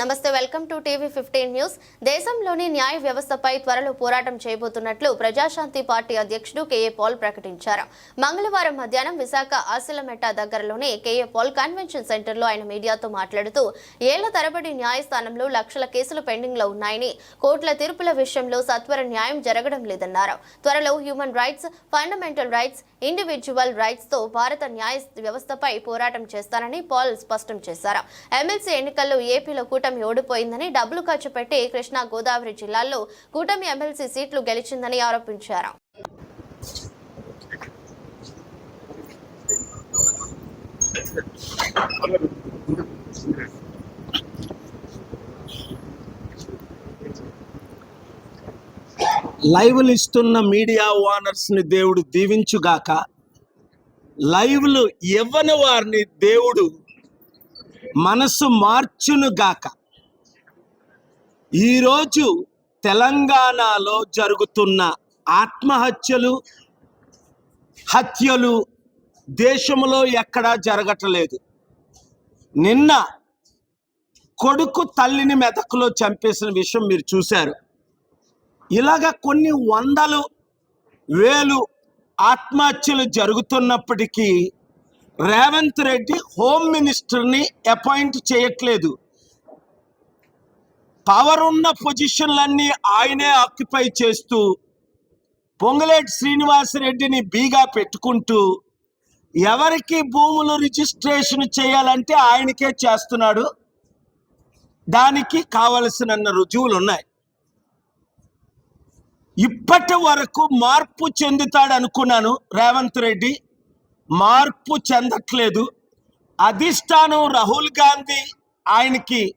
నమస్తే welcome to TV fifteen news. దేశంలోని న్యాయ వ్యవస్థపై త్వరలో పోరాటం చేయబోతున్నట్లు ప్రజాశాంతి పార్టీ అధ్యక్షుడు కేఏ పాల్ ప్రకటించారు. మంగళవారం మధ్యాహ్నం విశాఖ ఆసిలమెట్ట దగ్గరలోని కేఏ పాల్ కన్వెన్షన్ సెంటర్లో ఆయన మీడియాతో మాట్లాడుతూ ఏళ్ళ తరబడి న్యాయస్థానంలో లక్షల కేసులు పెండింగ్లో ఉన్నాయని కోర్టుల తీర్పుల విషయంలో సత్వర న్యాయం జరగడం లేదన్నారు. త్వరలో human rights fundamental rights individual రైట్స్తో భారత న్యాయ వ్యవస్థపై పోరాటం చేస్తానని పాల్ స్పష్టం చేశారు. ఎమ్మెల్సీ ఎన్నికల్లో ఏపీలో కూట కూటమి ఓడిపోయిందని డబ్బులు ఖర్చు పెట్టి కృష్ణా గోదావరి జిల్లాల్లో కూటమి ఎమ్మెల్సీ సీట్లు గెలిచిందని ఆరోపించారు. లైవ్లు ఇస్తున్న మీడియా ఓనర్స్ని దేవుడు దీవించుగాక లైవ్లు ఇవ్వని వారిని దేవుడు మనసు మార్చును గాక ఈరోజు తెలంగాణలో జరుగుతున్న ఆత్మహత్యలు హత్యలు దేశంలో ఎక్కడా జరగట్లేదు. నిన్న కొడుకు తల్లిని మెదకులో చంపేసిన విషయం మీరు చూశారు. ఇలాగ కొన్ని వందలు వేలు ఆత్మహత్యలు జరుగుతున్నప్పటికీ రేవంత్ రెడ్డి హోమ్ మినిస్టర్ని అపాయింట్ చేయట్లేదు. పవర్ ఉన్న పొజిషన్లన్నీ ఆయనే ఆక్యుపై చేస్తూ పొంగులేటి శ్రీనివాసరెడ్డిని బీగా పెట్టుకుంటూ ఎవరికి భూములు రిజిస్ట్రేషన్ చేయాలంటే ఆయనకే చేస్తున్నాడు. దానికి కావలసిన రుజువులు ఉన్నాయి ఇప్పటి వరకు మార్పు చెందుతాడు అనుకున్నాను రేవంత్ రెడ్డి. మార్పు చెందట్లేదు. అధిష్టానం రాహుల్ గాంధీ ఆయనకి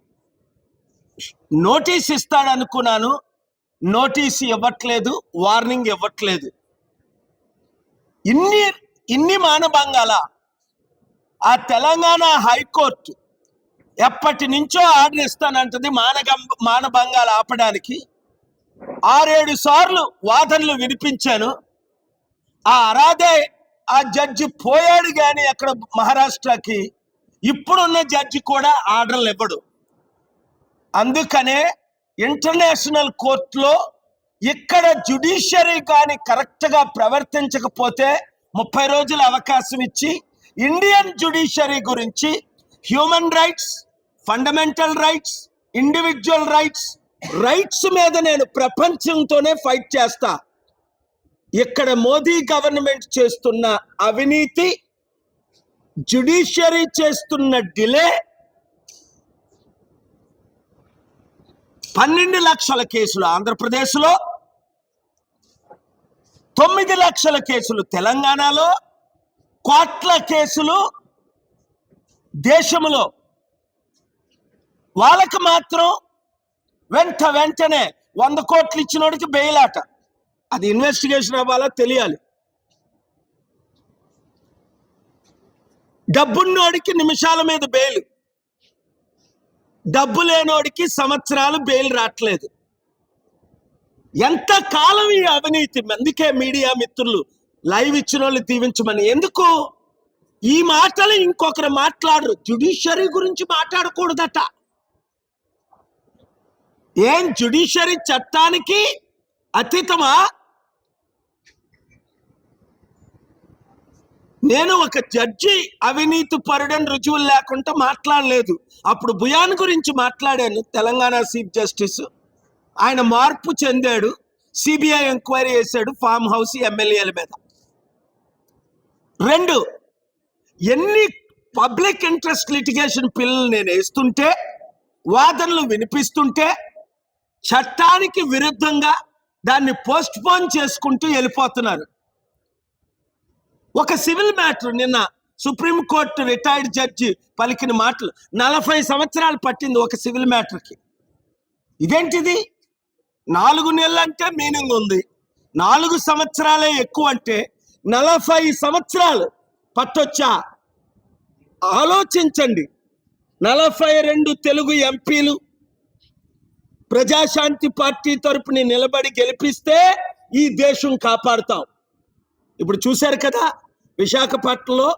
నోటీస్ ఇస్తాడనుకున్నాను నోటీస్ ఇవ్వట్లేదు వార్నింగ్ ఇవ్వట్లేదు. ఇన్ని ఇన్ని మానభంగాల ఆ తెలంగాణ హైకోర్టు ఎప్పటి నుంచో ఆర్డర్ ఇస్తానంటది మానగం మానభంగాలు ఆపడానికి. ఆరేడు సార్లు వాదనలు వినిపించాను. ఆ అరాదే ఆ జడ్జి పోయాడు కానీ అక్కడ మహారాష్ట్రకి ఇప్పుడున్న జడ్జి కూడా ఆర్డర్లు ఇవ్వడు. అందుకనే ఇంటర్నేషనల్ కోర్టులో ఇక్కడ జుడిషియరీ కానీ కరెక్ట్గా ప్రవర్తించకపోతే ముప్పై రోజుల అవకాశం ఇచ్చి ఇండియన్ జుడిషియరీ గురించి human rights fundamental rights individual rights rights మీద నేను ప్రపంచంతోనే ఫైట్ చేస్తా. ఇక్కడ మోదీ గవర్నమెంట్ చేస్తున్న అవినీతి జుడిషియరీ చేస్తున్న డిలే పన్నెండు లక్షల కేసులు ఆంధ్రప్రదేశ్లో తొమ్మిది లక్షల కేసులు తెలంగాణలో కోట్ల కేసులు దేశంలో. వాళ్ళకి మాత్రం వెంట వెంటనే వంద కోట్లు ఇచ్చినోడికి బెయిలాట అది ఇన్వెస్టిగేషన్ అవ్వాలా తెలియాలి. డబ్బున్నోడికి నిమిషాల మీద బెయిల్ డబ్బు లేనోడికి సంవత్సరాలు బెయిల్ రావట్లేదు ఎంత కాలం ఈ అవినీతి? అందుకే మీడియా మిత్రులు లైవ్ ఇచ్చిన వాళ్ళు దీవించమని. ఎందుకు? ఈ మాటలు ఇంకొకరు మాట్లాడరు. జుడిషియరీ గురించి మాట్లాడకూడదట. ఏం జుడిషియరీ చట్టానికి అతీతమా? నేను ఒక జడ్జి అవినీతి పరుడని రుజువులు లేకుండా మాట్లాడలేదు. అప్పుడు భుయాన్ గురించి మాట్లాడాను తెలంగాణ చీఫ్ జస్టిస్. ఆయన మార్పు చెందాడు సిబిఐ ఎంక్వైరీ చేశాడు ఫామ్ హౌస్ ఎమ్మెల్యేల మీద. రెండు ఎన్ని పబ్లిక్ ఇంట్రెస్ట్ లిటిగేషన్ పిల్లలు నేను వేస్తుంటే వాదనలు వినిపిస్తుంటే చట్టానికి విరుద్ధంగా దాన్ని పోస్ట్ పోన్ చేసుకుంటూ వెళ్ళిపోతున్నారు. ఒక సివిల్ మ్యాటర్ నిన్న సుప్రీంకోర్టు రిటైర్డ్ జడ్జి పలికిన మాటలు నలభై సంవత్సరాలు పట్టింది ఒక సివిల్ మ్యాటర్కి. ఇదేంటిది? నాలుగు నెలలు అంటే మీనింగ్ ఉంది. నాలుగు సంవత్సరాలే ఎక్కువ అంటే నలభై సంవత్సరాలు పట్టొచ్చా? ఆలోచించండి. నలభై రెండు తెలుగు ఎంపీలు ప్రజాశాంతి పార్టీ తరపుని నిలబడి గెలిపిస్తే ఈ దేశం కాపాడుతాం. ఇప్పుడు చూశారు కదా విశాఖపట్నంలో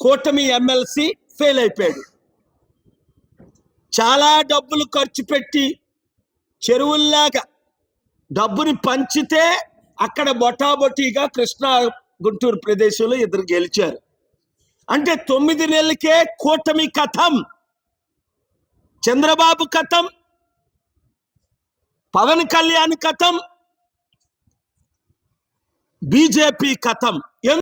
కూటమి ఎమ్మెల్సీ ఫెయిల్ అయిపోయాడు. చాలా డబ్బులు ఖర్చు పెట్టి చెరువుల్లాగా డబ్బుని పంచితే అక్కడ బొటాబొటీగా కృష్ణా గుంటూరు ప్రదేశంలో ఇద్దరు గెలిచారు. అంటే తొమ్మిది నెలలకే కూటమి కథం చంద్రబాబు కథం పవన్ కళ్యాణ్ కథం బీజేపీ కథం